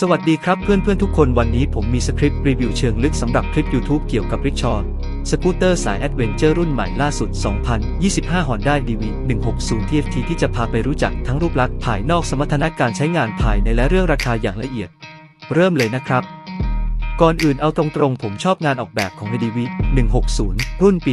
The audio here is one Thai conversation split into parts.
สวัสดีครับเพื่อนเพื่อนทุกคนวันนี้ผมมีสคริปต์รีวิวเชิงลึกสำหรับคลิป YouTube เกี่ยวกับริชอร์สกูตเตอร์สายแอดเวนเจอร์รุ่นใหม่ล่าสุด 2025 Honda DV 160 TFT ที่จะพาไปรู้จักทั้งรูปลักษณ์ภายนอกสมรรถนะการใช้งานภายในและเรื่องราคาอย่างละเอียด เริ่มเลยนะครับ ก่อนอื่นเอาตรงๆ ผมชอบงานออกแบบของ DV 160 รุ่นปี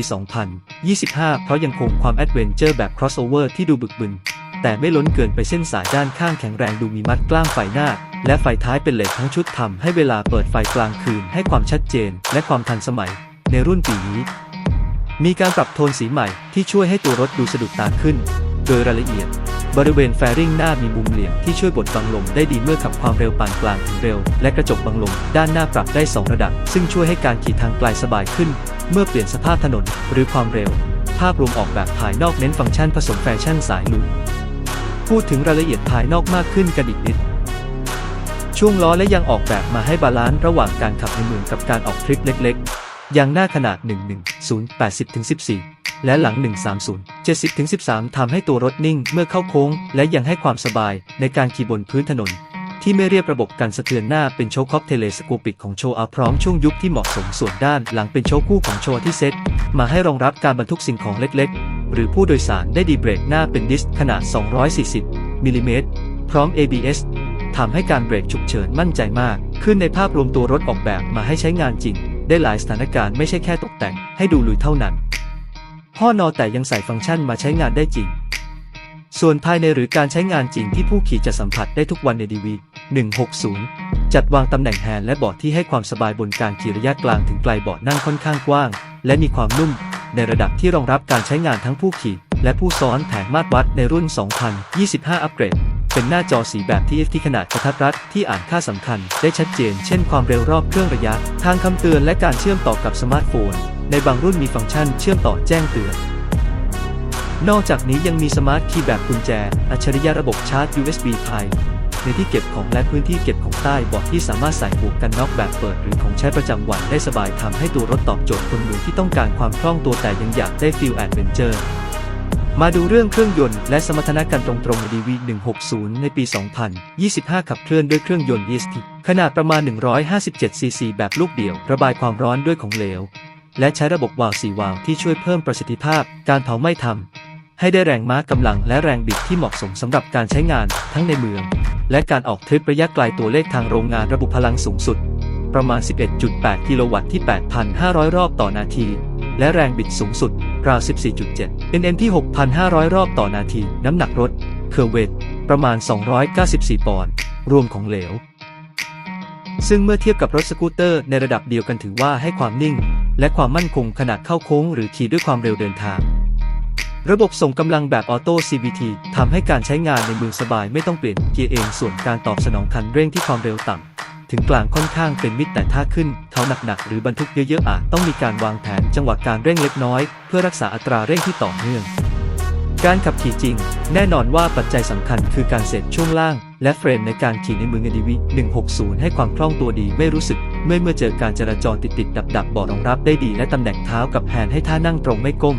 2025 เพราะยังคงความแอดเวนเจอร์แบบ crossover ที่ดูบึกบึนแต่ไม่ล้นเกินไปเส้นสายด้านข้างแข็งแรงดูมีมัดกล้ามไฟหน้า และไฟท้ายเป็นเหล็กทั้งชุดทำให้เวลาเปิดไฟกลางคืนให้ความชัดเจน และความทันสมัย ในรุ่นปีนี้ มีการปรับโทนสีใหม่ที่ช่วยให้ตัวรถดูสะดุดตาขึ้น โดยรายละเอียด บริเวณแฟริ่งหน้ามีมุมเหลี่ยมที่ช่วยบดบังลมได้ดีเมื่อขับความเร็วปานกลางถึงเร็ว และกระจกบังลมด้านหน้าปรับได้ 2 ระดับ ซึ่งช่วยให้การขี่ทางไกลสบายขึ้น เมื่อเปลี่ยนสภาพถนนหรือความเร็ว ภาพรวมออกแบบภายนอกเน้นฟังก์ชันผสมแฟชั่นสายลุยพูดถึงรายละเอียดภายนอกมากขึ้นกันอีกนิด ช่วงล้อและยังออกแบบมาให้บาลานซ์ระหว่างการขับในเมืองกับการออกทริปเล็กๆ อย่างหน้าขนาด 110 80-14 และหลัง 130 70-13 ทำให้ตัวรถนิ่งเมื่อเข้าโค้ง และยังให้ความสบายในการขี่บนพื้นถนน ที่ไม่เรียบระบบการสะเทือนหน้าเป็นโชคคอปเทเลสโคปิกของโชว์อาพร้อมช่วงยุบที่เหมาะสมส่วนด้านหลังเป็นโชคคู่ของโชว์ที่เซ็ตมาให้รองรับการบรรทุกสิ่งของเล็กๆ หรือผู้โดยสารได้ดีเบรกหน้าเป็นดิสขนาด 240มิลลิเมตรพร้อม ABS ทำให้การเบรกฉุกเฉินมั่นใจมาก ขึ้นในภาพรวมตัวรถออกแบบมาให้ใช้งานจริง ได้หลายสถานการณ์ไม่ใช่แค่ตกแต่งให้ดูลุยเท่านั้นพ่อนอแต่ยังใส่ฟังก์ชันมาใช้งานได้จริง ส่วนภายในหรือการใช้งานจริงที่ผู้ขี่จะสัมผัสได้ทุกวันใน DV 160 จัดวางตำแหน่งแฮนด์และเบาะที่ให้ความสบายบนการขี่ระยะกลางถึงไกลเบาะนั่งค่อนข้างกว้าง และมีความนุ่ม ในระดับที่รองรับการใช้งานทั้งผู้ขี่ และผู้ซ้อนแผงมาตรวัดในรุ่น 2025 อัปเกรด เป็นหน้าจอสีแบบที่ที่ขนาดกระทัดรัดที่อ่านค่าสำคัญได้ชัดเจน เช่นความเร็วรอบเครื่องระยะ ทางคำเตือนและการเชื่อมต่อกับสมาร์ทโฟน ในบางรุ่นมีฟังก์ชันเชื่อมต่อแจ้งเตือน นอกจากนี้ยังมีสมาร์ทคีย์แบบกุญแจ อัจฉริยะระบบชาร์จ USB Type ในที่เก็บของและพื้นที่เก็บของใต้เบาะที่สามารถใส่หมวกกันน็อกแบบเปิดหรือของใช้ประจำวันได้สบายทำให้ตัวรถตอบโจทย์คนมือที่ต้องการความคล่องตัวแต่ยังอยากได้ฟีลแอดเวนเจอร์ มาดูเรื่องเครื่องยนต์และสมรรถนะกันตรงๆ DV 160 ในปี 2025 ขับเคลื่อนด้วยเครื่องยนต์ ESP ขนาดประมาณ 157 ซีซี แบบลูกเดี่ยว ระบายความร้อนด้วยของเหลว และใช้ระบบวาล์ว4วาล์วที่ช่วยเพิ่มประสิทธิภาพ การเผาไหม้ทำให้ได้แรงม้ากำลังและแรงบิดที่เหมาะสมสำหรับการใช้งานทั้งในเมือง และการออกทริประยะไกลตัวเลขทางโรงงานระบุพลังสูงสุด ประมาณ 11.8 กิโลวัตต์ที่ 8,500 รอบต่อนาที และแรงบิดสูงสุด ราว 14.7 NM ที่ 6,500 รอบต่อนาที น้ำหนักรถ เคอร์เวตประมาณ 294 ปอนด์ รวมของเหลว ซึ่งเมื่อเทียบกับรถสกูตเตอร์ในระดับเดียวกันถือว่าให้ความนิ่ง และความมั่นคงขนาดเข้าโค้งหรือขี่ด้วยความเร็วเดินทางระบบส่งกำลังแบบออโต้ CVT ทำให้การใช้งานในมือสบายไม่ต้องเปลี่ยนเกียร์เองส่วนการตอบสนองคันเร่งที่ความเร็วต่ำ ถึงกลางค่อนข้างเป็นมิตรแต่ถ้าขึ้นเขาหนักๆหรือบรรทุกเยอะๆอาจต้องมีการวางแผนจังหวะการเร่งเล็กน้อย เพื่อรักษาอัตราเร่งที่ต่อเนื่อง การขับขี่จริง แน่นอนว่าปัจจัยสำคัญคือการเสร็จช่วงล่าง และเฟรมในการขี่ในเมือง ADV 160 ให้ความคล่องตัวดีไม่รู้สึก เมื่อเมื่อเจอการจราจรติดๆดับๆเบาะรองรับได้ดีและตำแหน่งเท้ากับแฮนด์ให้ท่านั่งตรงไม่ก้ม